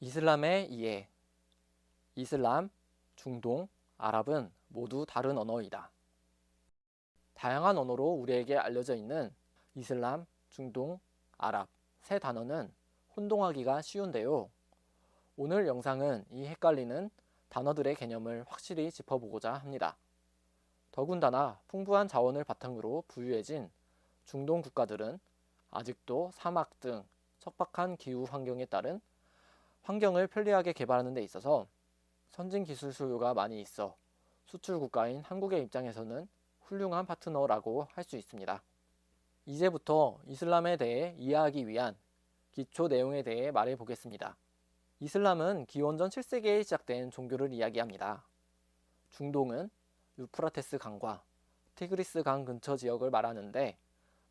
이슬람의 이해 이슬람, 중동, 아랍은 모두 다른 언어이다. 다양한 언어로 우리에게 알려져 있는 이슬람, 중동, 아랍 세 단어는 혼동하기가 쉬운데요. 오늘 영상은 이 헷갈리는 단어들의 개념을 확실히 짚어보고자 합니다. 더군다나 풍부한 자원을 바탕으로 부유해진 중동 국가들은 아직도 사막 등 척박한 기후 환경에 따른 환경을 편리하게 개발하는 데 있어서 선진 기술 수요가 많이 있어 수출 국가인 한국의 입장에서는 훌륭한 파트너라고 할 수 있습니다. 이제부터 이슬람에 대해 이해하기 위한 기초 내용에 대해 말해 보겠습니다. 이슬람은 기원전 7세기에 시작된 종교를 이야기합니다. 중동은 유프라테스 강과 티그리스 강 근처 지역을 말하는데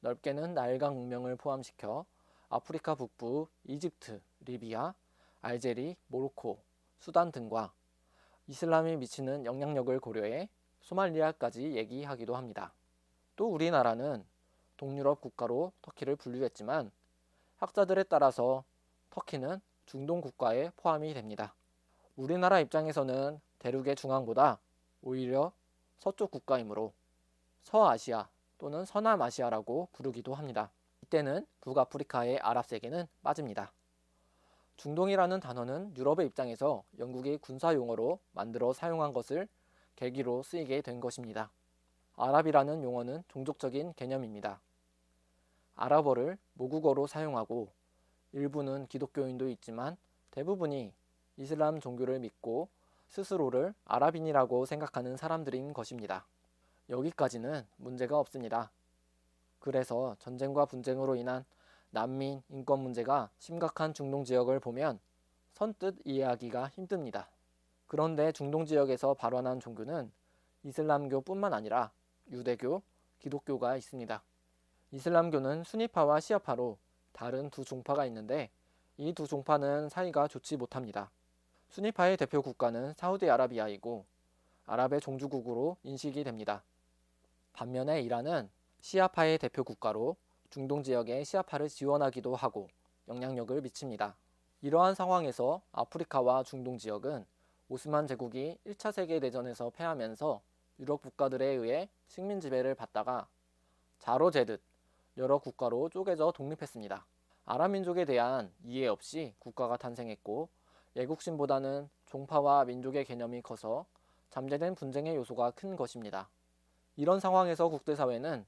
넓게는 나일강 문명을 포함시켜 아프리카 북부, 이집트, 리비아, 알제리, 모로코, 수단 등과 이슬람이 미치는 영향력을 고려해 소말리아까지 얘기하기도 합니다. 또 우리나라는 동유럽 국가로 터키를 분류했지만 학자들에 따라서 터키는 중동 국가에 포함이 됩니다. 우리나라 입장에서는 대륙의 중앙보다 오히려 서쪽 국가이므로 서아시아 또는 서남아시아라고 부르기도 합니다. 이때는 북아프리카의 아랍 세계는 빠집니다. 중동이라는 단어는 유럽의 입장에서 영국이 군사 용어로 만들어 사용한 것을 계기로 쓰이게 된 것입니다. 아랍이라는 용어는 종족적인 개념입니다. 아랍어를 모국어로 사용하고 일부는 기독교인도 있지만 대부분이 이슬람 종교를 믿고 스스로를 아랍인이라고 생각하는 사람들인 것입니다. 여기까지는 문제가 없습니다. 그래서 전쟁과 분쟁으로 인한 난민 인권 문제가 심각한 중동 지역을 보면 선뜻 이해하기가 힘듭니다. 그런데 중동 지역에서 발원한 종교는 이슬람교뿐만 아니라 유대교, 기독교가 있습니다. 이슬람교는 순위파와 시아파로 다른 두 종파가 있는데 이 두 종파는 사이가 좋지 못합니다. 순위파의 대표 국가는 사우디아라비아이고 아랍의 종주국으로 인식이 됩니다. 반면에 이란은 시아파의 대표 국가로 중동 지역의 시아파를 지원하기도 하고 영향력을 미칩니다. 이러한 상황에서 아프리카와 중동 지역은 오스만 제국이 1차 세계대전에서 패하면서 유럽 국가들에 의해 식민 지배를 받다가 자로재듯 여러 국가로 쪼개져 독립했습니다. 아랍 민족에 대한 이해 없이 국가가 탄생했고 애국심보다는 종파와 민족의 개념이 커서 잠재된 분쟁의 요소가 큰 것입니다. 이런 상황에서 국제사회는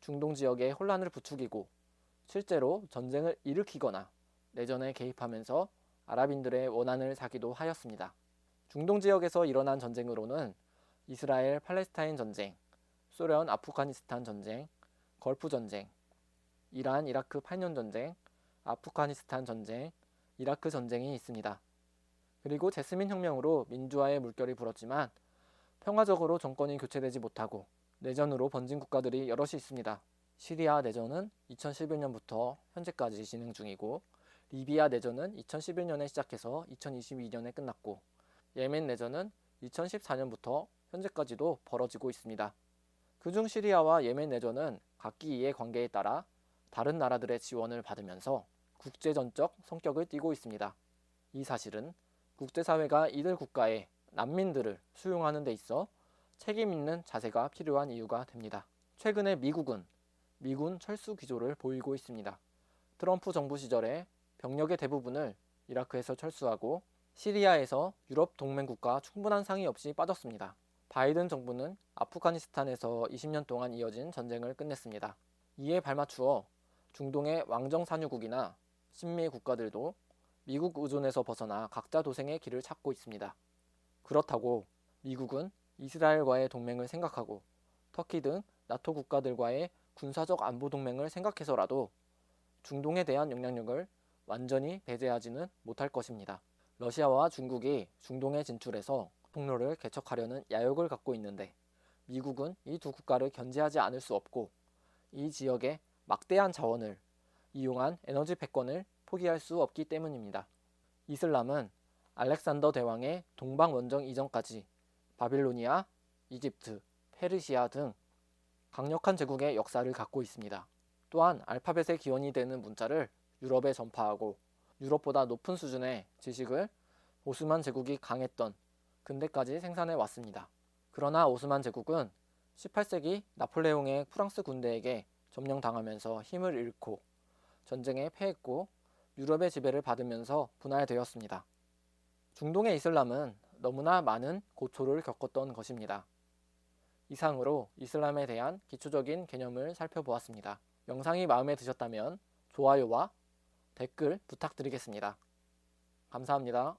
중동 지역에 혼란을 부추기고 실제로 전쟁을 일으키거나 내전에 개입하면서 아랍인들의 원한을 사기도 하였습니다. 중동 지역에서 일어난 전쟁으로는 이스라엘 팔레스타인 전쟁, 소련 아프가니스탄 전쟁, 걸프 전쟁, 이란 이라크 8년 전쟁, 아프가니스탄 전쟁, 이라크 전쟁이 있습니다. 그리고 제스민 혁명으로 민주화의 물결이 불었지만 평화적으로 정권이 교체되지 못하고 내전으로 번진 국가들이 여럿이 있습니다. 시리아 내전은 2011년부터 현재까지 진행 중이고 리비아 내전은 2011년에 시작해서 2022년에 끝났고 예멘 내전은 2014년부터 현재까지도 벌어지고 있습니다. 그중 시리아와 예멘 내전은 각기 이해 관계에 따라 다른 나라들의 지원을 받으면서 국제전적 성격을 띠고 있습니다. 이 사실은 국제사회가 이들 국가의 난민들을 수용하는 데 있어 책임 있는 자세가 필요한 이유가 됩니다. 최근에 미국은 미군 철수 기조를 보이고 있습니다. 트럼프 정부 시절에 병력의 대부분을 이라크에서 철수하고 시리아에서 유럽 동맹국가 충분한 상의 없이 빠졌습니다. 바이든 정부는 아프가니스탄에서 20년 동안 이어진 전쟁을 끝냈습니다. 이에 발맞추어 중동의 왕정 산유국이나 친미 국가들도 미국 의존에서 벗어나 각자 도생의 길을 찾고 있습니다. 그렇다고 미국은 이스라엘과의 동맹을 생각하고 터키 등 나토 국가들과의 군사적 안보 동맹을 생각해서라도 중동에 대한 영향력을 완전히 배제하지는 못할 것입니다. 러시아와 중국이 중동에 진출해서 통로를 개척하려는 야욕을 갖고 있는데 미국은 이 두 국가를 견제하지 않을 수 없고 이 지역의 막대한 자원을 이용한 에너지 패권을 포기할 수 없기 때문입니다. 이슬람은 알렉산더 대왕의 동방 원정 이전까지 바빌로니아, 이집트, 페르시아 등 강력한 제국의 역사를 갖고 있습니다. 또한 알파벳의 기원이 되는 문자를 유럽에 전파하고 유럽보다 높은 수준의 지식을 오스만 제국이 강했던 근대까지 생산해 왔습니다. 그러나 오스만 제국은 18세기 나폴레옹의 프랑스 군대에게 점령당하면서 힘을 잃고 전쟁에 패했고 유럽의 지배를 받으면서 분할되었습니다. 중동의 이슬람은 너무나 많은 고초를 겪었던 것입니다. 이상으로 이슬람에 대한 기초적인 개념을 살펴보았습니다. 영상이 마음에 드셨다면 좋아요와 댓글 부탁드리겠습니다. 감사합니다.